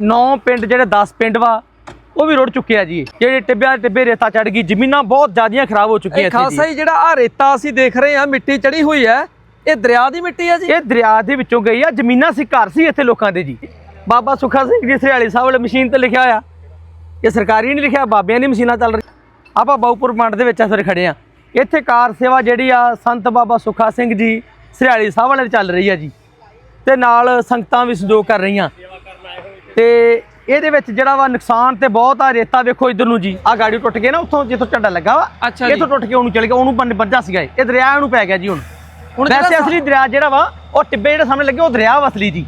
9 ਪਿੰਡ ਜਿਹੜੇ 10 ਪਿੰਡ ਵਾ ਉਹ ਵੀ ਰੁੜ ਚੁੱਕੇ ਆ ਜੀ। ਜਿਹੜੇ ਟਿੱਬਿਆਂ ਟਿੱਬੇ ਰੇਤਾ ਚੜ ਗਈ ਜ਼ਮੀਨਾਂ ਬਹੁਤ ਜ਼ਿਆਦੀਆਂ ਖਰਾਬ ਹੋ ਚੁੱਕੀਆਂ ਇੱਥੇ ਜੀ। ਜੀ ਜਿਹੜਾ ਆ ਰੇਤਾ ਅਸੀਂ ਦੇਖ ਰਹੇ ਹਾਂ ਮਿੱਟੀ ਚੜੀ ਹੋਈ ਹੈ। ਇਹ ਦਰਿਆ ਦੀ ਮਿੱਟੀ ਹੈ ਜੀ। ਇਹ ਦਰਿਆ ਦੇ ਵਿੱਚੋਂ ਗਈ ਆ ਜ਼ਮੀਨਾਂ ਸੀ ਘਰ ਸੀ ਇੱਥੇ ਲੋਕਾਂ ਦੇ ਜੀ। ਬਾਬਾ ਸੁੱਖਾ ਸਿੰਘ ਜੀ ਸਰਿਆਲੀ ਸਾਹਿਬ ਵਾਲੇ ਮਸ਼ੀਨ ਤੇ ਲਿਖਿਆ ਹੋਇਆ। ਇਹ ਸਰਕਾਰੀ ਨਹੀਂ ਲਿਖਿਆ ਬਾਬਿਆਂ ਦੀ ਮਸ਼ੀਨਾਂ ਚੱਲ ਰਹੀ ਆਪਾਂ ਬਾਉਪੁਰ ਮੰਡ ਦੇ ਵਿੱਚ ਫਿਰ ਖੜੇ ਆ ਇੱਥੇ ਕਾਰ ਸੇਵਾ ਜਿਹੜੀ ਆ ਸੰਤ ਬਾਬਾ ਸੁੱਖਾ ਸਿੰਘ ਜੀ ਸਰਿਆਲੀ ਸਾਹਿਬ ਵਾਲੇ ਚੱਲ ਰਹੀ ਆ ਜੀ। ਤੇ ਨਾਲ ਸੰਗਤਾਂ ਵੀ ਸਹਿਯੋਗ ਕਰ ਰਹੀਆਂ। ਤੇ ਇਹਦੇ ਵਿੱਚ ਜਿਹੜਾ ਵਾ ਨੁਕਸਾਨ ਤੇ ਬਹੁਤ ਆ ਰੇਤਾ ਵੇਖੋ ਇਧਰ ਨੂੰ ਜੀ। ਆ ਗਾੜੀ ਟੁੱਟ ਗਈ ਨਾ ਉੱਥੋਂ ਜਿੱਥੋਂ ਝੰਡਾ ਲੱਗਾ ਵਾ। ਜੀ। ਇੱਥੋਂ ਟੁੱਟ ਕੇ ਉਹਨੂੰ ਚਲ ਗਿਆ ਉਹਨੂੰ ਬੰਨ ਵੱਜਾ ਸੀਗਾ ਇਹ। ਦਰਿਆ ਨੂੰ ਪੈ ਗਿਆ ਜੀ ਹੁਣ। ਹੁਣ ਵੈਸੇ ਅਸਲੀ ਦਰਿਆ ਜਿਹੜਾ ਵਾ ਉਹ ਟਿੱਬੇ ਜਿਹੜੇ ਸਾਹਮਣੇ ਲੱਗੇ ਉਹ ਦਰਿਆ ਵਾ ਅਸਲੀ ਜੀ।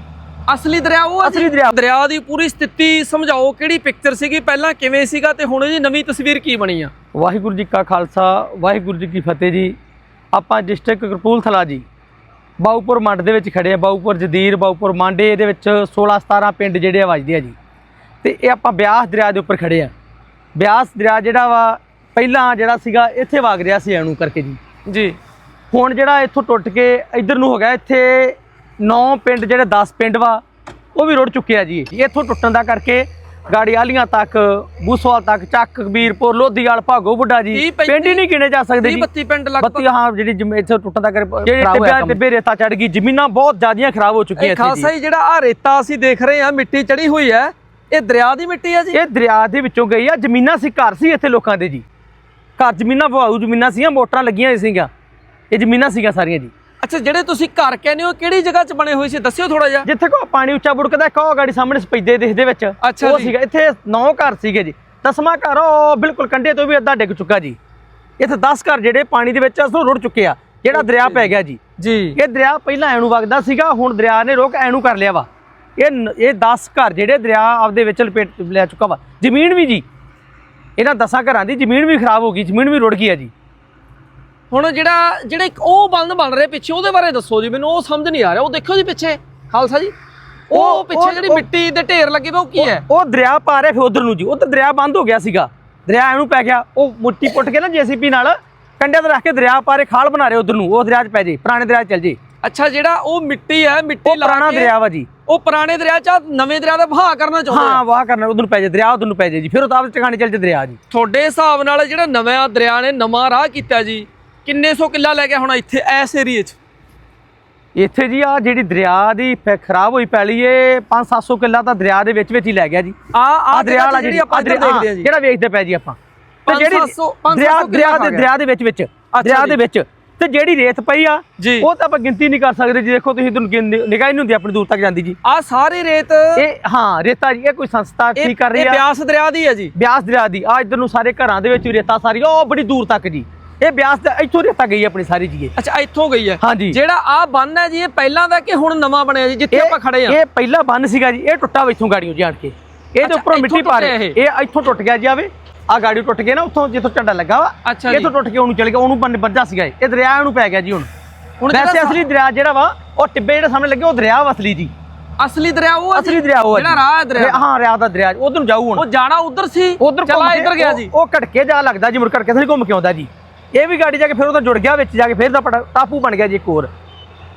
ਅਸਲੀ ਦਰਿਆ ਉਹ ਜੀ? ਅਸਲੀ ਦਰਿਆ। ਦਰਿਆ ਦੀ ਪੂਰੀ ਸਥਿਤੀ ਸਮਝਾਓ ਕਿਹੜੀ ਪਿਕਚਰ ਸੀਗੀ? ਪਹਿਲਾਂ ਕਿਵੇਂ ਸੀਗਾ ਤੇ ਹੁਣ ਇਹਦੀ ਨਵੀਂ ਤਸਵੀਰ ਕੀ ਬਣੀ ਆ? ਵਾਹਿਗੁਰੂ ਜੀ ਕਾ ਖਾਲਸਾ ਵਾਹਿਗੁਰੂ ਜੀ ਕੀ ਫਤਿਹ ਜੀ। ਆਪਾਂ ਡਿਸਟ੍ਰਿਕਟ ਕਪੂਰਥਲਾ ਜੀ। ਬਾਉਪੁਰ ਮੰਡ ਦੇ ਵਿੱਚ ਖੜੇ ਆ ਬਾਉਪੁਰ ਜਦੀਰ ਬਾਉਪੁਰ ਮਾਂਡੇ ਇਹਦੇ ਵਿੱਚ 16 17 ਪਿੰਡ ਜਿਹੜੇ ਆ ਵੱਜਦੇ ਆ ਜੀ। ਤੇ ਇਹ ਆਪਾਂ ਬਿਆਸ ਦਰਿਆ ਦੇ ਉੱਪਰ ਖੜੇ ਆ। ਬਿਆਸ ਦਰਿਆ ਜਿਹੜਾ ਵਾ ਪਹਿਲਾਂ ਜਿਹੜਾ ਸੀਗਾ ਇੱਥੇ ਵਗ ਰਿਹਾ ਸੀ ਐਨੂੰ ਕਰਕੇ ਜੀ। ਜੀ। ਹੁਣ ਜਿਹੜਾ ਇੱਥੋਂ ਟੁੱਟ ਕੇ ਇੱਧਰ ਨੂੰ ਹੋ ਗਿਆ ਇੱਥੇ 9 ਪਿੰਡ ਜਿਹੜੇ 10 ਪਿੰਡ ਵਾ ਉਹ ਵੀ ਰੁੜ ਚੁੱਕੇ ਆ ਜੀ। ਇੱਥੋਂ ਟੁੱਟਣ ਦਾ ਕਰਕੇ ਗਾੜੀ ਆਲੀਆਂ ਤੱਕ ਬੂਸਵਾਲ ਤੱਕ ਚੱਕ ਕਬੀਰਪੁਰ ਲੋਧੀਵਾਲ ਭਾਗੋ ਬੁੱਢਾ ਜੀ। ਪਿੰਡ ਹੀ ਨਹੀਂ ਗਿਣੇ ਜਾ ਸਕਦੇ 30 ਜੀ 32 ਪਿੰਡ ਲਗਭਗ। ਬੱਤੀ ਹਾਂ ਜਿਹੜੀ ਇੱਥੋਂ ਟੁੱਟਣ ਦਾ ਕਰਕੇ ਜਿਹੜੇ ਟਿੱਬਿਆਂ। ਟਿੱਬੇ ਰੇਤਾ ਚੜ ਗਈ ਜ਼ਮੀਨਾਂ ਬਹੁਤ ਜ਼ਿਆਦੀਆਂ ਖਰਾਬ ਹੋ ਚੁੱਕੀਆਂ ਇੱਥੇ ਜੀ। ਜੀ ਜਿਹੜਾ ਆ ਰੇਤਾ ਅਸੀਂ ਦੇਖ ਰਹੇ ਹਾਂ ਮਿੱਟੀ ਚੜੀ ਹੋਈ ਹੈ। ਇਹ ਦਰਿਆ ਦੀ ਮਿੱਟੀ ਹੈ ਜੀ। ਇਹ ਦਰਿਆ ਦੇ ਵਿੱਚੋਂ ਗਈ ਆ ਜ਼ਮੀਨਾਂ ਸੀ ਘਰ ਸੀ ਇੱਥੇ ਲੋਕਾਂ ਦੇ ਜੀ। ਘਰ ਜ਼ਮੀਨਾਂ ਬਹਾਊ ਜ਼ਮੀਨਾਂ ਸੀਗੀਆਂ ਮੋਟਰਾਂ ਲੱਗੀਆਂ ਸੀਗੀਆਂ। ਇਹ ਜ਼ਮੀਨਾਂ ਸੀਗੀਆਂ ਸਾਰੀਆਂ ਜੀ। ਅੱਛਾ ਜਿਹੜੇ ਤੁਸੀਂ ਘਰ ਕਹਿੰਦੇ ਹੋ ਕਿਹੜੀ ਜਗ੍ਹਾ 'ਚ ਬਣੇ ਹੋਏ ਸੀ? ਦੱਸਿਓ ਥੋੜਾ ਜਿਹਾ। ਜਿੱਥੇ ਕੋ ਪਾਣੀ ਉੱਚਾ ਬੁੜਕਦਾ ਕੋ ਗਾੜੀ ਸਾਹਮਣੇ ਸਪੈਦੇ ਦਿਖਦੇ ਵਿੱਚ। ਅੱਛਾ ਉਹ ਜੀ। ਸੀਗਾ ਇੱਥੇ ਨੌ ਘਰ ਸੀਗੇ ਜੀ। ਦਸਵਾਂ ਘਰ ਉਹ ਬਿਲਕੁਲ ਕੰਢੇ ਤੋਂ ਵੀ ਅੱਧਾ ਡਿੱਗ ਚੁੱਕਾ ਜੀ। ਇੱਥੇ 10 ਘਰ ਜਿਹੜੇ ਪਾਣੀ ਦੇ ਵਿੱਚ ਅਸਲੋਂ ਰੁੜ ਚੁੱਕੇ ਆ। ਜਿਹੜਾ ਦਰਿਆ ਪੈ ਗਿਆ ਜੀ। ਜੀ। ਇਹ ਦਰਿਆ ਪਹਿਲਾਂ ਐਨੂੰ ਵਗਦਾ ਸੀਗਾ ਹੁਣ ਦਰਿਆ ਨੇ ਰੋਕ ਐਨੂੰ ਕਰ ਲਿਆ ਵਾ। ਇਹ ਨ- ਇਹ 10 ਘਰ ਜਿਹੜੇ ਦਰਿਆ ਆਪਦੇ ਵਿੱਚ ਲਪੇਟ ਲੈ ਚੁੱਕਾ ਵਾ। ਜ਼ਮੀਨ ਵੀ ਜੀ ਇਹਨਾਂ 10 ਘਰਾਂ ਦੀ ਜ਼ਮੀਨ ਵੀ ਖਰਾਬ ਹੋ ਗਈ ਜ਼ਮੀਨ ਵੀ ਰੁੜ ਗਈ ਆ ਜੀ। ਹੁਣ ਜਿਹੜਾ ਜਿਹੜੇ ਇੱਕ ਉਹ ਬੰਦ ਬਣ ਰਹੇ ਪਿੱਛੇ ਉਹਦੇ ਬਾਰੇ ਦੱਸੋ ਜੀ ਮੈਨੂੰ ਉਹ ਸਮਝ ਨਹੀਂ ਆ ਰਿਹਾ। ਉਹ ਦੇਖੋ ਜੀ ਪਿੱਛੇ ਖਾਲਸਾ ਜੀ। ਉਹ ਉਹ- ਪਿੱਛੇ ਉਹ- ਜਿਹੜੀ ਉਹ- ਮਿੱਟੀ ਦੇ ਢੇਰ ਲੱਗੇ ਵੇ ਉਹ ਕੀ ਹੈ? ਉਹ ਦਰਿਆ ਪਾ ਰਿਹਾ ਫਿਰ ਉਧਰ ਨੂੰ ਜੀ। ਉਧਰ ਦਰਿਆ ਬੰਦ ਹੋ ਗਿਆ ਸੀਗਾ। ਦਰਿਆ ਇਹਨੂੰ ਪੈ ਗਿਆ। ਉਹ ਮੁੱਟੀ ਪੁੱਟ ਕੇ ਨਾ ਜੀਸੀਪੀ ਨਾਲ ਕੰਢਿਆਂ ਤੇ ਰੱਖ ਕੇ ਦਰਿਆ ਪਾਰੇ ਖਾਲ ਬਣਾ ਰਹੇ ਉਧਰ ਨੂੰ। ਉਹ ਦਰਿਆ 'ਚ ਪੈ ਜੇ ਪੁਰਾਣੇ ਦਰਿਆ 'ਚ ਚੱਲ ਜੇ। ਅੱਛਾ ਜਿਹੜਾ ਉਹ ਮਿੱਟੀ ਹੈ ਮਿੱਟੀ ਉਹ ਲਾ ਪੁਰਾਣਾ ਦਰਿਆ ਵਾ ਜੀ। ਉਹ ਪੁਰਾਣੇ ਦਰਿਆ 'ਚ ਨਵੇਂ ਦਰਿਆ ਦਾ ਵਹਾਅ ਕਰਨਾ ਚਾਹੁੰਦੇ ਹਾਂ? ਵਾਹ ਕਰਨਾ ਉਧਰ ਨੂੰ ਪੈ ਜੇ ਦਰਿਆ ਉਧਰ ਨੂੰ ਪੈ ਜੇ ਜੀ। ਫਿਰ ਉਹ ਤਾਂ ਟਿਕਾਣੇ ਚੱਲ ਜੇ ਦਰਿਆ ਜੀ। ਤੁਹਾਡੇ ਹਿਸਾਬ ਨਾਲ ਜਿਹੜਾ ਨਵਾਂ ਦਰਿਆ ਨੇ ਨਵਾਂ ਰਾਹ ਕੀਤਾ ਜੀ ਕਿੰਨੇ ਸੌ ਕਿੱਲਾ ਲੈ ਗਿਆ ਹੁਣ ਇੱਥੇ ਐਸ ਏਰੀਏ 'ਚ? ਇੱਥੇ ਜੀ ਆ ਜਿਹੜੀ ਦਰਿਆ ਦੀ ਖਰਾਬ ਹੋਈ ਪੈਲੀ ਏ 5-700 ਕਿੱਲਾ ਤਾਂ ਦਰਿਆ ਦੇ ਵਿੱਚ ਵਿੱਚ ਹੀ ਲੈ ਗਿਆ ਜੀ। ਆ ਆ ਆ ਦਰਿਆ ਵਾਲਾ ਜਿਹੜੀ ਆਪਾਂ ਦੇਖਦੇ ਆ ਜੀ। ਜਿਹੜਾ ਵੇਖਦੇ ਪਏ ਜੀ ਆਪਾਂ? ਤੇ ਜਿਹੜੀ ਦਰਿਆ ਦਰਿਆ ਦੇ ਦਰਿਆ ਦੇ ਵਿੱਚ ਵਿੱਚ ਦਰਿਆ। ਦੇ ਵਿੱਚ। ਤੇ ਜਿਹੜੀ ਰੇਤ ਪਈ ਆ। ਉਹ ਤਾਂ ਆਪਾਂ ਗਿਣਤੀ ਨਹੀਂ ਕਰ ਸਕਦੇ ਜੀ। ਦੇਖੋ ਤੁਸੀਂ ਨਿਗਾਹ ਹੀ ਨਹੀਂ ਹੁੰਦੀ ਆਪਣੀ ਦੂਰ ਤੱਕ ਜਾਂਦੀ ਜੀ। ਆ ਸਾਰੀ ਰੇਤ ਇਹ ਹਾਂ ਰੇਤਾ ਜੀ ਇਹ ਕੋਈ ਸੰਸਥਾ ਇਹ ਠੀਕ ਕਰ ਰਹੀ ਇਹ ਆ? ਬਿਆਸ ਦਰਿਆ ਦੀ ਹੈ ਜੀ। ਬਿਆਸ ਦਰਿਆ ਦੀ। ਆ ਇਧਰ ਨੂੰ ਸਾਰੇ ਘਰਾਂ ਦੇ ਵਿੱਚ ਰੇਤਾ ਸਾਰੀ ਉਹ ਬੜੀ ਦੂਰ ਤੱਕ ਜੀ। ਇਹ ਬਿਆਸ ਦਾ ਇੱਥੋਂ ਰੇਤਾ ਗਈ ਆਪਣੀ ਸਾਰੀ ਜੀ ਅੱਛਾ ਇੱਥੋਂ ਗਈ ਹੈ। ਹਾਂਜੀ। ਜਿਹੜਾ ਆ ਬੰਨ ਹੈ ਜੀ ਇਹ ਪਹਿਲਾਂ ਦਾ ਕਿ ਹੁਣ ਨਵਾਂ ਬਣਿਆ ਜੀ ਜਿੱਥੇ ਆਪਾਂ ਖੜੇ ਆ ਇਹ ਪਹਿਲਾ ਬੰਨ ਸੀਗਾ ਜੀ ਇਹ ਟੁੱਟਾ ਇੱਥੋਂ ਗਾੜੀਆਂ ਜਾਣ ਕੇ। ਇਹਦੇ ਉੱਪਰੋਂ ਮਿੱਟੀ ਪਾ ਰਹੇ। ਇਹ? ਇੱਥੋਂ ਟੁੱਟ ਗਿਆ ਜੀ ਆਵੇ। ਆ ਗਾੜੀ ਟੁੱਟ ਕੇ ਨਾ ਉੱਥੋਂ ਜਿੱਥੋਂ ਝੰਡਾ ਲੱਗਾ ਵਾ। ਇੱਥੋਂ ਟੁੱਟ ਕੇ ਉਹਨੂੰ ਚਲ ਗਿਆ ਉਹਨੂੰ ਬੰਨ ਵੱਜਾ ਸੀਗਾ ਇਹ। ਦਰਿਆ ਨੂੰ ਪੈ ਗਿਆ ਜੀ ਹੁਣ। ਹੁਣ ਵੈਸੇ ਅਸਲੀ ਦਰਿਆ ਜਿਹੜਾ ਵਾ ਉਹ ਟਿੱਬੇ ਜਿਹੜੇ ਸਾਹਮਣੇ ਲੱਗੇ ਉਹ ਦਰਿਆ ਵਾ ਅਸਲੀ ਜੀ। ਅਸਲੀ ਦਰਿਆ ਉਹ? ਅਸਲੀ ਦਰਿਆ ਉਹ ਜਿਹੜਾ। ਰਾਹ ਹੈ ਦਰਿਆ ਹਾਂ ਰਿਆ ਦਾ ਦਰਿਆ ਉਧਰ ਨੂੰ ਜਾਊ ਹੁਣ। ਉਹ ਜਾਣਾ ਉਧਰ ਸੀ? ਉਧਰ ਚਲਾ ਇੱਧਰ ਗਿਆ ਜੀ। ਉਹ ਘਟਕੇ ਜਾ ਲੱਗਦਾ ਜੀ ਮੁੜ ਕਰਕੇ ਥੋੜੀ ਘੁੰਮ ਕੇ ਆਉਂਦਾ ਜੀ। ਇਹ ਵੀ ਗਾੜੀ ਜਾ ਕੇ ਫਿਰ ਉਹ ਤਾਂ ਜੁੜ ਗਿਆ ਵਿੱਚ ਜਾ ਕੇ ਫਿਰ ਦਾ ਟਾਪੂ ਬਣ ਗਿਆ ਜੀ ਇੱਕ ਹੋਰ।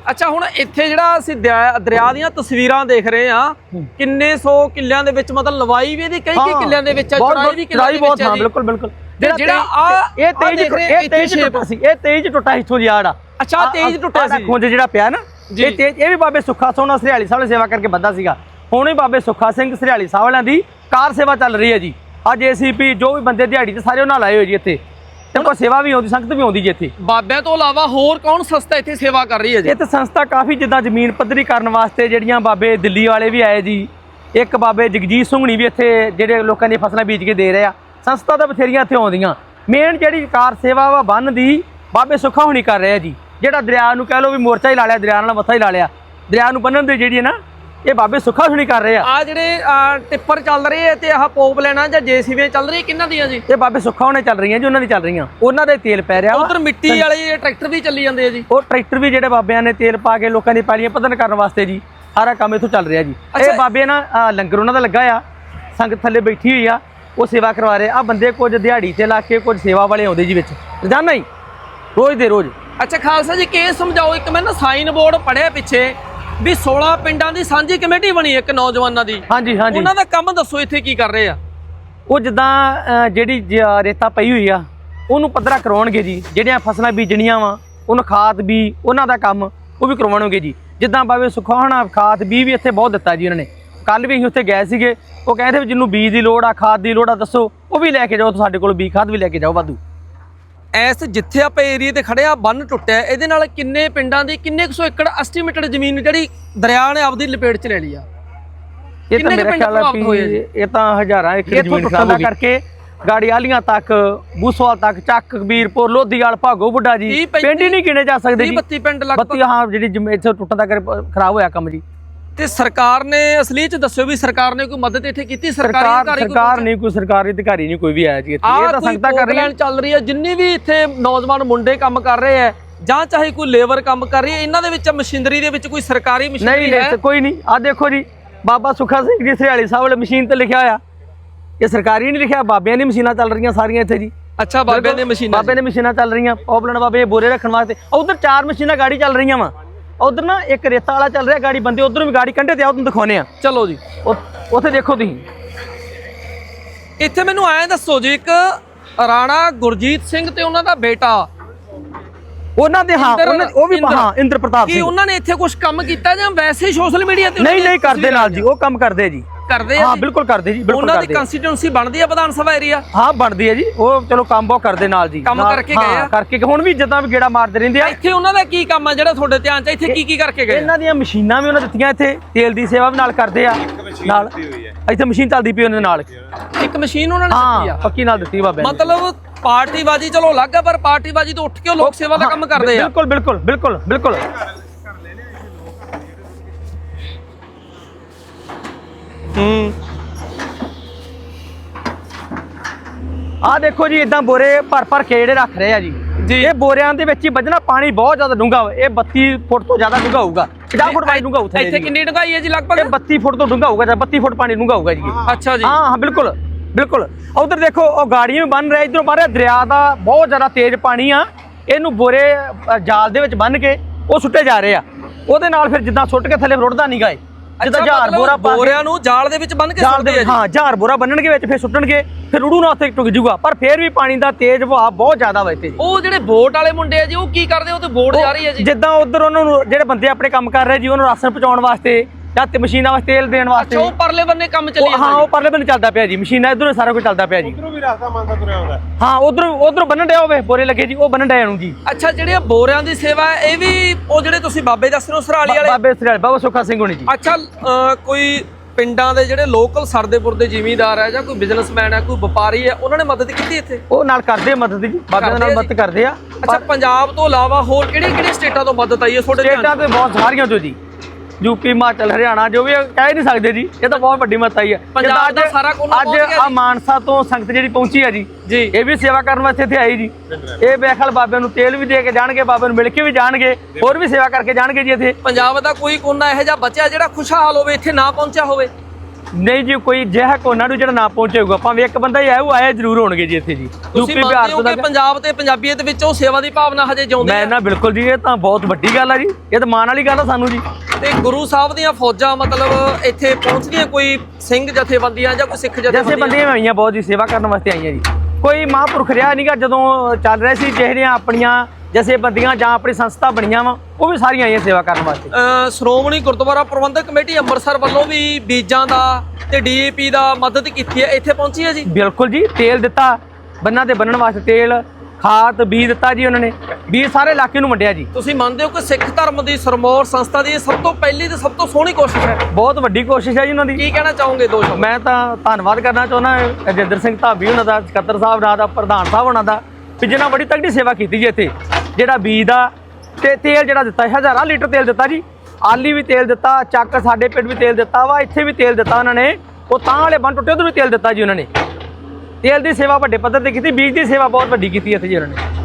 ਅੱਛਾ ਹੁਣ ਇੱਥੇ ਜਿਹੜਾ ਅਸੀਂ ਦਰਿਆ ਦੀਆਂ ਤਸਵੀਰਾਂ ਦੇਖ ਰਹੇ ਆ ਕਿੰਨੇ ਸੌ ਕਿੱਲਿਆਂ ਦੇ ਵਿੱਚ ਮਤਲਬ ਲਵਾਈ ਵੀ ਇਹਦੀ ਕਈ ਕਈ ਕਿੱਲਿਆਂ ਦੇ ਵਿੱਚ ਬਹੁਤ- ਚੌੜਾਈ ਵੀ ਕਿੱਲਿਆਂ ਦੇ ਵਿੱਚ ਜੀ। ਬਿਲਕੁਲ ਬਿਲਕੁਲ। ਜਿਹੜਾ ਆ- ਇਹ ਆ ਤੇਜ ਇਹ ਤੇਜ। ਟੁੱਟਾ ਸੀ। ਇਹ ਤੇਜ ਟੁੱਟਾ ਇੱਥੋਂ ਜੀ ਆੜਾ ਅੱਛਾ, ਤੇਜ ਟੁੱਟਿਆ ਸੀ। ਖੁੰਝ ਜਿਹੜਾ ਪਿਆ ਨਾ। ਇਹ ਤੇਜ ਇਹ ਵੀ ਬਾਬੇ ਸੁੱਖਾ ਸੋਨਾ ਸਰਿਆਲੀ ਸਾਹਿਬ ਨੇ ਸੇਵਾ ਕਰਕੇ ਬੰਦਾ ਸੀਗਾ। ਹੁਣ ਵੀ ਬਾਬੇ ਸੁੱਖਾ ਸਿੰਘ ਸਰਿਆਲੀ ਸਾਹਿਬ ਵਾਲਿਆਂ ਦੀ ਕਾਰ ਸੇਵਾ ਚੱਲ ਰਹੀ ਹੈ ਜੀ। ਅੱਜ ਏਸੀਪੀ ਜੋ ਵੀ ਬੰਦੇ ਦਿਹਾੜੀ ਤੇ ਸਾਰੇ ਉਹਨਾਂ ਲਾਏ ਹੋਏ ਜੀ ਇੱਥੇ। ਤੇ ਕੋਈ ਸੇਵਾ ਵੀ ਆਉਂਦੀ ਸੰਗਤ ਵੀ ਆਉਂਦੀ ਜੀ ਇੱਥੇ। ਬਾਬਿਆਂ ਤੋਂ ਇਲਾਵਾ ਹੋਰ ਕੌਣ ਸਸਤਾ ਇੱਥੇ ਸੇਵਾ ਕਰ ਰਹੀ ਹੈ ਜੀ? ਇਹ ਤੇ ਸੰਸਥਾ ਕਾਫੀ ਜਿੱਦਾਂ ਜ਼ਮੀਨ ਪੱਧਰੀ ਕਰਨ ਵਾਸਤੇ ਜਿਹੜੀਆਂ ਬਾਬੇ ਦਿੱਲੀ ਵਾਲੇ ਵੀ ਆਏ ਜੀ। ਇੱਕ ਬਾਬੇ ਜਗਜੀਤ ਸੁੰਘਣੀ ਵੀ ਇੱਥੇ ਜਿਹੜੇ ਲੋਕਾਂ ਦੀਆਂ ਫਸਲਾਂ ਬੀਜ ਕੇ ਦੇ ਰਹੇ ਆ। ਸੰਸਥਾ ਤਾਂ ਬਥੇਰੀਆਂ ਇੱਥੇ ਆਉਂਦੀਆਂ। ਮੇਨ ਜਿਹੜੀ ਕਾਰ ਸੇਵਾ ਵਾ ਬੰਨ ਦੀ ਬਾਬੇ ਸੁੱਖਾ ਹੋਣੀ ਕਰ ਰਹੇ ਆ ਜੀ। ਜਿਹੜਾ ਦਰਿਆ ਨੂੰ ਕਹਿ ਲਓ ਵੀ ਮੋਰਚਾ ਹੀ ਲਾ ਲਿਆ ਦਰਿਆ ਨਾਲ ਮੱਥਾ ਹੀ ਲਾ ਲਿਆ। ਦਰਿਆ ਨੂੰ ਬੰਨਣ ਦੀ ਜਿਹੜੀ ਹੈ ਨਾ ਇਹ ਬਾਬੇ ਸੁੱਖਾ ਹੋਣੀ ਕਰ ਰਹੇ ਆ। ਆ ਜਿਹੜੇ ਟਿੱਪਰ ਚੱਲ ਰਹੇ ਆ ਤੇ ਆਹ ਪੋਪ ਲੈਣਾ ਜਾਂ ਜੇਸੀਬੀਆਂ ਚੱਲ ਰਹੀ ਕਿੰਨਾਂ ਦੀਆਂ ਜੀ? ਇਹ ਬਾਬੇ ਸੁੱਖਾ ਹੋਣੇ ਚੱਲ ਰਹੀਆਂ ਜੀ ਉਹਨਾਂ ਦੀ ਚੱਲ ਰਹੀਆਂ। ਉਹਨਾਂ ਦੇ ਤੇਲ ਪੈ ਰਿਹਾ ਉਧਰ ਮਿੱਟੀ ਵਾਲੇ ਟਰੈਕਟਰ ਵੀ ਚੱਲੀ ਜਾਂਦੇ ਆ ਜੀ। ਉਹ ਟਰੈਕਟਰ ਵੀ ਜਿਹੜੇ ਬਾਬਿਆਂ ਨੇ ਤੇਲ ਪਾ ਕੇ ਲੋਕਾਂ ਦੀ ਪੈਲੀਆਂ ਪੱਧਰ ਕਰਨ ਵਾਸਤੇ ਜੀ ਸਾਰਾ ਕੰਮ ਇੱਥੋਂ ਚੱਲ ਰਿਹਾ ਜੀ। ਇਹ ਬਾਬੇ ਨਾ ਲੰਗਰ ਉਹਨਾਂ ਦਾ ਲੱਗਾ ਆ ਸੰਗਤ ਥੱਲੇ ਬੈਠੀ ਹੋਈ ਆ ਉਹ ਸੇਵਾ ਕਰਵਾ ਰਹੇ ਆ। ਬੰਦੇ ਕੁਝ ਦਿਹਾੜੀ ਤੇ ਲਾ ਕੇ ਕੁਝ ਸੇਵਾ ਵਾਲੇ ਆਉਂਦੇ ਜੀ ਵਿੱਚ। ਰੋਜ਼ਾਨਾ ਹੀ ਰੋਜ਼ ਦੇ ਰੋਜ਼। ਅੱਛਾ ਖਾਲਸਾ ਜੀ ਕੀ ਸਮਝਾਓ। ਇੱਕ ਮੈਂ ਨਾ ਸਾਈਨ ਬੋਰਡ ਪੜਿਆ ਪਿੱਛੇ। ਵੀ 16 ਪਿੰਡਾਂ ਦੀ ਸਾਂਝੀ ਕਮੇਟੀ ਬਣੀ ਇੱਕ ਨੌਜਵਾਨਾਂ ਦੀ। ਹਾਂਜੀ ਹਾਂਜੀ। ਉਹਨਾਂ ਦਾ ਕੰਮ ਦੱਸੋ ਇੱਥੇ ਕੀ ਕਰ ਰਹੇ ਆ। ਉਹ ਜਿੱਦਾਂ ਜਿਹੜੀ ਰੇਤਾ ਪਈ ਹੋਈ ਆ ਉਹਨੂੰ ਪੱਧਰਾ ਕਰਵਾਉਣਗੇ ਜੀ। ਜਿਹੜੀਆਂ ਫਸਲਾਂ ਬੀਜਣੀਆਂ ਵਾ ਉਹਨੂੰ ਖਾਦ ਵੀ ਉਹਨਾਂ ਦਾ ਕੰਮ ਉਹ ਵੀ ਕਰਵਾਉਣਗੇ ਜੀ। ਜਿੱਦਾਂ ਬਾਬੇ ਸੁਖਾਣਾ ਖਾਦ ਵੀ ਵੀ ਇੱਥੇ ਬਹੁਤ ਦਿੱਤਾ ਜੀ ਉਹਨਾਂ ਨੇ। ਕੱਲ ਵੀ ਅਸੀਂ ਉੱਥੇ ਗਏ ਸੀਗੇ ਉਹ ਕਹਿੰਦੇ ਵੀ ਜਿਹਨੂੰ ਬੀਜ ਦੀ ਲੋੜ ਆ ਖਾਦ ਦੀ ਲੋੜ ਆ ਦੱਸੋ ਉਹ ਵੀ ਲੈ ਕੇ ਜਾਓ ਸਾਡੇ ਕੋਲ ਬੀਜ ਖਾਦ ਵੀ ਲੈ ਕੇ ਜਾਓ ਵਾਧੂ। ਐਸ ਜਿੱਥੇ ਆਪਾਂ ਏਰੀਏ ਤੇ ਖੜੇ ਆ ਬੰਨ ਟੁੱਟਿਆ ਇਹਦੇ ਨਾਲ ਕਿੰਨੇ ਪਿੰਡਾਂ ਦੀ ਕਿੰਨੇ ਕੁ ਸੌ ਏਕੜ ਐਸਟੀਮੇਟਡ ਜ਼ਮੀਨ ਜਿਹੜੀ ਦਰਿਆ ਨੇ ਆਪਦੀ ਲਪੇਟ 'ਚ ਲੈ ਲਈ ਆ? ਇਹ ਤਾਂ ਮੇਰੇ ਖਿਆਲ ਆ? ਇਹ ਤਾਂ ਹਜ਼ਾਰਾਂ ਏਕੜ ਜ਼ਮੀਨ ਖਰਾਬ ਕਰਕੇ ਗਾੜੀ ਆਲੀਆਂ ਤੱਕ ਬੂਸਵਾਲ ਤੱਕ ਚੱਕ ਕਬੀਰਪੁਰ ਲੋਧੀਵਾਲ ਭਾਗੋ ਬੁੱਢਾ ਜੀ। ਪਿੰਡ ਹੀ ਨਹੀਂ ਗਿਣੇ ਜਾ ਸਕਦੇ 30 ਜੀ। 32 ਪਿੰਡ ਲਗਭਗ। ਬੱਤੀ ਹਾਂ ਜਿਹੜੀ ਇੱਥੇ ਟੁੱਟਣ ਦਾ ਕਰ- ਖਰਾਬ ਹੋਇਆ ਕੰਮ ਜੀ। ਤੇ ਸਰਕਾਰ ਨੇ ਅਸਲੀ 'ਚ ਦੱਸਿਓ ਵੀ ਸਰਕਾਰ ਨੇ ਕੋਈ ਮਦਦ ਇੱਥੇ ਕੀਤੀ? ਸਰਕਾਰੀ ਸਰਕਾਰ ਅਧਿਕਾਰੀ ਕੋਈ ਸਰਕਾਰ ਨਹੀਂ ਕੋਈ ਸਰਕਾਰੀ ਅਧਿਕਾਰੀ ਨਹੀਂ ਕੋਈ ਵੀ ਆਇਆ ਜੀ ਇੱਥੇ। ਇਹ ਤਾਂ ਸੰਗਤਾਂ ਕਰ ਰਹੀਆਂ। ਚੱਲ ਰਹੀ ਹੈ। ਜਿੰਨੀ ਵੀ ਇੱਥੇ ਨੌਜਵਾਨ ਮੁੰਡੇ ਕੰਮ ਕਰ ਰਹੇ ਹੈ ਜਾਂ ਚਾਹੇ ਕੋਈ ਲੇਬਰ ਕੰਮ ਕਰ ਰਹੀ ਹੈ ਇਹਨਾਂ ਦੇ ਵਿੱਚ ਮਸ਼ੀਨਰੀ ਦੇ ਵਿੱਚ ਕੋਈ ਸਰਕਾਰੀ ਨਹੀਂ ਮਸ਼ੀਨਰੀ ਹੈ? ਨਹੀਂ ਕੋਈ ਨਹੀਂ। ਆ ਦੇਖੋ ਜੀ ਬਾਬਾ ਸੁੱਖਾ ਸਿੰਘ ਜੀ ਸਰਿਆਲੀ ਸਾਹਿਬ ਵਾਲੇ ਮਸ਼ੀਨ ਤੇ ਲਿਖਿਆ ਹੋਇਆ। ਇਹ ਸਰਕਾਰੀ ਨਹੀਂ ਲਿਖਿਆ ਬਾਬਿਆਂ ਦੀ ਮਸ਼ੀਨਾਂ ਚੱਲ ਰਹੀਆਂ ਸਾਰੀਆਂ ਇੱਥੇ ਜੀ। ਅੱਛਾ ਬਾਬਿਆਂ ਦੀਆਂ ਮਸ਼ੀਨਾਂ ਬਾਬੇ ਨੇ ਮਸ਼ੀਨਾਂ ਚੱਲ ਰਹੀਆਂ। ਪੌਪਲਨ ਬਾਬੇ ਬੋਰੇ ਰੱਖਣ ਵਾਸਤੇ। ਉਧਰ ਚਾਰ ਮਸ਼ੀਨਾਂ ਗਾੜੀ ਚੱਲ ਰਹੀਆਂ ਵਾ। ਉਧਰ ਨਾ ਇੱਕ ਰੇਤਾ ਵਾਲਾ ਚੱਲ ਰਿਹਾ ਗਾੜੀ ਬੰਦੇ ਉਧਰ ਵੀ ਗਾੜੀ ਕੰਢੇ ਤੇ ਆ ਤੁਹਾਨੂੰ ਦਿਖਾਉਨੇ ਆ ਚਲੋ ਜੀ। ਉੱਥੇ ਦੇਖੋ ਤੁਸੀਂ। ਇੱਥੇ ਮੈਨੂੰ ਐਂ ਦੱਸੋ ਜੀ ਇੱਕ ਰਾਣਾ ਗੁਰਜੀਤ ਸਿੰਘ ਤੇ ਉਹਨਾਂ ਦਾ ਬੇਟਾ। ਉਹਨਾਂ ਦੇ ਹਾਂ ਉਹ ਵੀ। ਹਾਂ ਇੰਦਰ ਪ੍ਰਤਾਪ ਕੀ ਸਿੰਘ। ਉਹਨਾਂ ਨੇ ਇੱਥੇ ਕੁਝ ਕੰਮ ਕੀਤਾ ਜਾਂ ਵੈਸੇ ਸੋਸ਼ਲ ਮੀਡੀਆ ਤੇ ਨਹੀਂ ਨਹੀਂ ਕਰਦੇ ਨਾਲ ਜੀ ਉਹ ਕੰਮ ਕਰਦੇ ਜੀ। ਕਰਦੇ ਆ ਹਾਂ? ਬਿਲਕੁਲ ਕਰਦੇ ਜੀ ਬਿਲਕੁਲ ਉਹਨਾਂ ਦੀ ਕਰਦੇ ਆ। ਕੰਸਟੀਟਿਊਂਸੀ ਬਣਦੀ ਹੈ ਵਿਧਾਨ ਸਭਾ ਏਰੀਆ ਹਾਂ ਬਣਦੀ ਹੈ ਜੀ ਉਹ ਚਲੋ ਕੰਮ ਬਹੁਤ ਕਰਦੇ ਨਾਲ ਜੀ। ਕੰਮ ਨਾਲ- ਕਰਕੇ ਗਏ ਹਾਂ, ਆ? ਕਰਕੇ ਹੁਣ ਵੀ ਜਿੱਦਾਂ ਵੀ ਗੇੜਾ ਮਾਰਦੇ ਰਹਿੰਦੇ ਆ। ਇੱਥੇ ਉਹਨਾਂ ਦਾ ਕੀ ਕੰਮ ਆ ਜਿਹੜਾ ਤੁਹਾਡੇ ਧਿਆਨ 'ਚ ਇੱਥੇ ਕੀ ਕੀ ਕਰਕੇ ਗਏ ਇਹਨਾਂ ਦੀਆਂ ਮਸ਼ੀਨਾਂ ਵੀ ਉਹਨਾਂ ਦਿੱਤੀਆਂ ਇੱਥੇ ਤੇਲ ਦੀ ਸੇਵਾ ਵੀ ਨਾਲ ਕਰਦੇ ਆ। ਨਾਲ ਇੱਥੇ ਮਸ਼ੀਨ ਚੱਲਦੀ ਪਈ ਉਹਨਾਂ ਦੇ ਨਾਲ। ਇੱਕ ਮਸ਼ੀਨ ਉਹਨਾਂ ਨੇ ਦਿੱਤੀ ਹਾਂ ਆ? ਪੱਕੀ ਨਾਲ ਦਿੱਤੀ ਬਾਬੇ ਨੇ। ਮਤਲਬ ਪਾਰਟੀਬਾਜੀ ਚਲੋ ਅਲੱਗ ਆ ਪਰ ਪਾਰਟੀਬਾਜੀ ਤੋਂ ਉੱਠ ਕੇ ਉਹ ਲੋਕ ਸੇਵਾ ਦਾ ਕੰਮ ਕਰਦੇ ਆ। ਬਿਲਕੁਲ ਬਿਲਕੁਲ ਬਿਲਕੁਲ ਬਿਲਕੁਲ। ਹੂੰ। ਆਹ ਦੇਖੋ ਜੀ ਇਦਾਂ ਬੋਰੇ ਭਰ ਭਰ ਕੇ ਜਿਹੜੇ ਰੱਖ ਰਹੇ ਆ ਜੀ। ਜੀ। ਇਹ ਬੋਰਿਆਂ ਦੇ ਵਿੱਚ ਹੀ ਵੱਜਣਾ ਪਾਣੀ ਬਹੁਤ ਜ਼ਿਆਦਾ ਡੂੰਘਾ ਇਹ 32 ਫੁੱਟ ਤੋਂ ਜ਼ਿਆਦਾ ਡੂੰਘਾ ਹੋਊਗਾ। 50 ਫੁੱਟ ਪਾਣੀ ਡੂੰਘਾ ਉੱਥੇ ਇੱਥੇ ਕਿੰਨੀ ਡੂੰਘਾਈ ਹੈ ਜੀ ਇਹ ਲਗਭਗ 32 ਫੁੱਟ ਤੋਂ ਡੂੰਘਾ ਹੋਊਗਾ ਜਾਂ 32 ਫੁੱਟ ਪਾਣੀ ਡੂੰਘਾ ਹੋਊਗਾ ਜੀ। ਇਹ। ਅੱਛਾ ਜੀ। ਹਾਂ ਹਾਂ ਬਿਲਕੁਲ ਬਿਲਕੁਲ। ਉਧਰ ਦੇਖੋ ਉਹ ਗਾੜੀਆਂ ਵੀ ਬਣ ਰਿਹਾ ਇਧਰੋਂ ਬਣ ਰਿਹਾ। ਦਰਿਆ ਦਾ ਬਹੁਤ ਜ਼ਿਆਦਾ ਤੇਜ਼ ਪਾਣੀ ਆ। ਇਹਨੂੰ ਬੋਰੇ ਜਾਲ ਦੇ ਵਿੱਚ ਬੰਨ ਕੇ ਉਹ ਸੁੱਟੇ ਜਾ ਰਹੇ ਆ। ਉਹਦੇ ਨਾਲ ਫਿਰ ਜਿੱਦਾਂ ਸੁੱਟ ਕੇ ਥੱਲੇ ਰੁੜਦਾ ਨਹੀਂ ਗਏ ਜਿੱਦਾਂ ਬੋਰਾ ਪਾ ਕੇ ਬੋਰਿਆਂ ਨੂੰ ਜਾਲ ਦੇ ਵਿੱਚ ਬੰਨ ਕੇ ਜਾਲ ਦੇ ਹਾਂ ਬੋਰਾ ਬੰਨਣਗੇ ਵਿੱਚ ਫਿਰ ਸੁੱਟਣਗੇ ਫਿਰ ਰੁੜੂ ਨਾਲ ਉੱਥੇ ਟੁੱਕ ਜੂਗਾ। ਪਰ ਫਿਰ ਵੀ ਪਾਣੀ ਦਾ ਤੇਜ਼ ਵਹਾਅ ਬਹੁਤ ਜ਼ਿਆਦਾ ਵਾ ਇੱਥੇ ਉਹ ਜਿਹੜੇ ਵੋਟ ਵਾਲੇ ਮੁੰਡੇ ਆ ਜੀ ਉਹ ਕੀ ਕਰਦੇ? ਉਹ ਤੇ ਵੋਟ ਜਾ ਰਹੀ ਹੈ ਜੀ। ਜਿੱਦਾਂ ਉਧਰ ਉਹਨਾਂ ਨੂੰ ਜਿਹੜੇ ਬੰਦੇ ਆਪਣੇ ਕੰਮ ਕਰ ਰਹੇ ਜੀ ਉਹਨੂੰ ਰਾਸ਼ਨ ਪਹੁੰਚਾਉਣ ਵਾਸਤੇ ਜਾਂ ਤੇ ਮਸ਼ੀਨਾਂ ਵਾਸਤੇ ਤੇਲ ਦੇਣ ਵਾਸਤੇ। ਅੱਛਾ ਉਹ ਪਰਲੇ ਬੰਨੇ ਕੰਮ ਚੱਲੀ ਉਹ- ਹਾਂ ਜਾਂਦਾ। ਉਹ ਪਰਲੇ ਬੰਨੇ ਚੱਲਦਾ ਪਿਆ ਜੀ ਮਸ਼ੀਨਾਂ ਇਧਰੋਂ ਸਾਰਾ ਕੁਝ ਚੱਲਦਾ ਪਿਆ ਜੀ। ਉਧਰੋਂ ਵੀ ਰਸਤਾ ਮੰਨਦਾ ਤੁਰਿਆ ਆਉਂਦਾ। ਹਾਂ ਉਧਰ ਉਧਰ ਬੰਨਣ ਡਿਆ ਹੋਵੇ ਬੋਰੇ ਲੱਗੇ ਜੀ ਉਹ ਬੰਨਣ ਡਿਆ ਨੂੰ ਜੀ। ਅੱਛਾ ਜਿਹੜੇ ਬੋਰਿਆਂ ਦੀ ਸੇਵਾ ਹੈ ਇਹ ਵੀ ਉਹ ਜਿਹੜੇ ਤੁਸੀਂ ਬਾਬੇ ਦੱਸ ਰਹੇ ਹੋ ਸਰਾਲੀ ਵਾਲੇ? ਬਾਬੇ ਸਰਿਆਲ ਬਾਬਾ ਸੁੱਖਾ ਸਿੰਘ ਹੋਣੀ ਜੀ। ਅੱਛਾ ਕੋਈ ਪਿੰਡਾਂ ਦੇ ਜਿਹੜੇ ਲੋਕਲ ਸਰਦੇਪੁਰ ਦੇ ਜ਼ਿਮੀਂਦਾਰ ਹੈ ਜਾਂ ਕੋਈ ਬਿਜ਼ਨਸਮੈਨ ਹੈ ਕੋਈ ਵਪਾਰੀ ਹੈ ਉਹਨਾਂ ਨੇ ਮਦਦ ਕੀਤੀ ਇੱਥੇ? ਉਹ ਨਾਲ ਕਰਦੇ ਆ ਮਦਦ ਜੀ ਬਾਬੇ ਕਰਦੇ ਨਾਲ ਆ ਜੀ। ਮਦਦ ਕਰਦੇ ਆ। ਅੱਛਾ ਪੰਜਾਬ ਤੋਂ ਇਲਾਵਾ ਹੋਰ ਕਿਹੜੀ ਕਿਹੜੀ ਸਟੇਟਾਂ ਤੋਂ ਮਦਦ ਆਈ ਹੈ ਤੁਹਾਡੇ ਧਿਆਨ 'ਚ? ਸਟੇਟਾਂ ਤੇ ਬਹੁਤ ਸਾਰੀਆਂ ਤੋਂ ਜੀ। ਯੂਪੀ ਹਿਮਾਚਲ ਹਰਿਆਣਾ ਜੋ ਵੀ ਕਹਿ ਨਹੀਂ ਸਕਦੇ ਜੀ। ਇਹ ਤਾਂ ਬਹੁਤ ਵੱਡੀ ਆਈ ਹੈ ਪੰਜਾਬ ਦਾ ਸਾਰਾ ਕੋਨਾ ਅੱਜ ਪਹੁੰਚ ਗਿਆ ਆ। ਮਾਨਸਾ ਤੋਂ ਸੰਗਤ ਜਿਹੜੀ ਪਹੁੰਚੀ ਆ ਜੀ ਜੀ। ਇਹ ਵੀ ਸੇਵਾ ਕਰਨ ਵਾਸਤੇ ਇੱਥੇ ਆਈ ਜੀ। ਇਹ ਬੇਖਲ ਬਾਬੇ ਨੂੰ ਤੇਲ ਵੀ ਦੇ ਕੇ ਜਾਣਗੇ ਬਾਬੇ ਨੂੰ ਮਿਲ ਕੇ ਵੀ ਜਾਣਗੇ ਹੋਰ ਵੀ ਸੇਵਾ ਕਰਕੇ ਜਾਣਗੇ ਜੀ ਇੱਥੇ। ਪੰਜਾਬ ਦਾ ਕੋਈ ਕੋਨਾ ਇਹੋ ਜਿਹਾ ਬਚਿਆ ਜਿਹੜਾ ਖੁਸ਼ਹਾਲ ਹੋਵੇ ਇੱਥੇ ਨਾ ਪਹੁੰਚਿਆ ਹੋਵੇ। ਨਹੀਂ ਜੀ ਕੋਈ ਜਿਹਾ ਕੋਨਾ ਨੂੰ ਜਿਹੜਾ ਨਾ ਪਹੁੰਚੇਗਾ ਭਾਵੇਂ ਇੱਕ ਬੰਦਾ ਹੀ ਆਇਆ ਉਹ ਆਇਆ ਜ਼ਰੂਰ ਹੋਣਗੇ ਜੀ ਇੱਥੇ ਜੀ। ਤੁਸੀਂ ਮੰਨਦੇ ਹੋ ਕਿ ਪੰਜਾਬ ਤੇ ਪੰਜਾਬੀਅਤ ਵਿੱਚ ਉਹ ਸੇਵਾ ਦੀ ਭਾਵਨਾ ਹਜੇ ਜਿਉਂਦੀ ਮੈਂ ਹੈ? ਨਾ ਬਿਲਕੁਲ ਜੀ ਇਹ ਤਾਂ ਬਹੁਤ ਵੱਡੀ ਗੱਲ ਆ ਜੀ। ਇਹ ਤਾਂ ਮਾਣ ਵਾਲੀ ਗੱਲ ਆ ਸਾਨੂੰ ਜੀ। ਤੇ ਗੁਰੂ ਸਾਹਿਬ ਦੀਆਂ ਫੌਜਾਂ ਮਤਲਬ ਇੱਥੇ ਪਹੁੰਚਦੀਆਂ ਕੋਈ ਸਿੰਘ ਜਥੇਬੰਦੀਆਂ ਜਾਂ ਕੋਈ ਸਿੱਖ ਜਥੇਬੰਦੀਆਂ? ਬੰਦੀਆਂ ਆਈਆਂ ਬਹੁਤ ਜੀ ਸੇਵਾ ਕਰਨ ਵਾਸਤੇ ਆਈਆਂ ਜੀ। ਕੋਈ ਮਹਾਂਪੁਰਖ ਰਿਹਾ ਨਹੀਂਗਾ ਜਦੋਂ ਚੱਲ ਰਹੇ ਸੀ ਜਿਹੜੀਆਂ ਆਪਣੀਆਂ ਜੈਸੇ ਬੰਦੀਆਂ ਜਾਂ ਆਪਣੀ ਸੰਸਥਾ ਬਣੀਆਂ ਵਾ ਉਹ ਵੀ ਸਾਰੀਆਂ ਆਈਆਂ ਸੇਵਾ ਕਰਨ ਵਾਸਤੇ। ਸ਼੍ਰੋਮਣੀ ਗੁਰਦੁਆਰਾ ਪ੍ਰਬੰਧਕ ਕਮੇਟੀ ਅੰਮ੍ਰਿਤਸਰ ਵੱਲੋਂ ਵੀ ਬੀਜਾਂ ਦਾ ਤੇ ਡੀਏਪੀ ਦਾ ਮਦਦ ਕੀਤੀ ਹੈ। ਇੱਥੇ ਪਹੁੰਚੀ ਹੈ ਜੀ? ਬਿਲਕੁਲ ਜੀ ਤੇਲ ਦਿੱਤਾ ਬੰਨਾਂ ਤੇ ਬੰਨਣ ਵਾਸਤੇ ਤੇਲ ਖਾਦ ਬੀਜ ਦਿੱਤਾ ਜੀ ਉਹਨਾਂ ਨੇ। ਬੀਜ ਸਾਰੇ ਇਲਾਕੇ ਨੂੰ ਵੰਡਿਆ ਜੀ। ਤੁਸੀਂ ਮੰਨਦੇ ਹੋ ਕਿ ਸਿੱਖ ਧਰਮ ਦੀ ਸਰਮੌਰ ਸੰਸਥਾ ਦੀ ਇਹ ਸਭ ਤੋਂ ਪਹਿਲੀ ਤੇ ਸਭ ਤੋਂ ਸੋਹਣੀ ਕੋਸ਼ਿਸ਼ ਹੈ? ਬਹੁਤ ਵੱਡੀ ਕੋਸ਼ਿਸ਼ ਹੈ ਜੀ ਉਹਨਾਂ ਦੀ। ਕੀ ਕਹਿਣਾ ਚਾਹੋਗੇ ਦੋ ਸ਼ਬਦ? ਮੈਂ ਤਾਂ ਧੰਨਵਾਦ ਕਰਨਾ ਚਾਹੁੰਦਾ ਅਜਿੰਦਰ ਸਿੰਘ ਧਾਬੀ ਉਹਨਾਂ ਦਾ ਸਕੱਤਰ ਸਾਹਿਬ ਨਾਲ ਦਾ ਪ੍ਰਧਾਨ ਸਾਹਿਬ ਉਹਨਾਂ ਦਾ ਵੀ ਜਿਨ੍ਹਾਂ ਬੜੀ ਤਗੜੀ ਸੇਵਾ ਕੀਤੀ ਜੀ ਇੱਥੇ। ਜਿਹੜਾ ਬੀਜ ਦਾ ਤੇ ਤੇਲ ਜਿਹੜਾ ਦਿੱਤਾ ਹਜ਼ਾਰਾਂ ਲੀਟਰ ਤੇਲ ਦਿੱਤਾ ਜੀ। ਆਲੀ ਵੀ ਤੇਲ ਦਿੱਤਾ, ਚੱਕ ਸਾਡੇ ਪਿੰਡ ਵੀ ਤੇਲ ਦਿੱਤਾ ਵਾ, ਇੱਥੇ ਵੀ ਤੇਲ ਦਿੱਤਾ ਉਹਨਾਂ ਨੇ। ਉਹ ਤਾਂ ਵਾਲੇ ਬੰਨ ਟੁੱਟੇ, ਉਧਰ ਵੀ ਤੇਲ ਦਿੱਤਾ ਜੀ ਉਹਨਾਂ ਨੇ। ਤੇਲ ਦੀ ਸੇਵਾ ਵੱਡੇ ਪੱਧਰ ਤੇ ਕੀਤੀ, ਬੀਜ ਦੀ ਸੇਵਾ ਬਹੁਤ ਵੱਡੀ ਕੀਤੀ ਇੱਥੇ ਜੀ ਉਹਨਾਂ ਨੇ।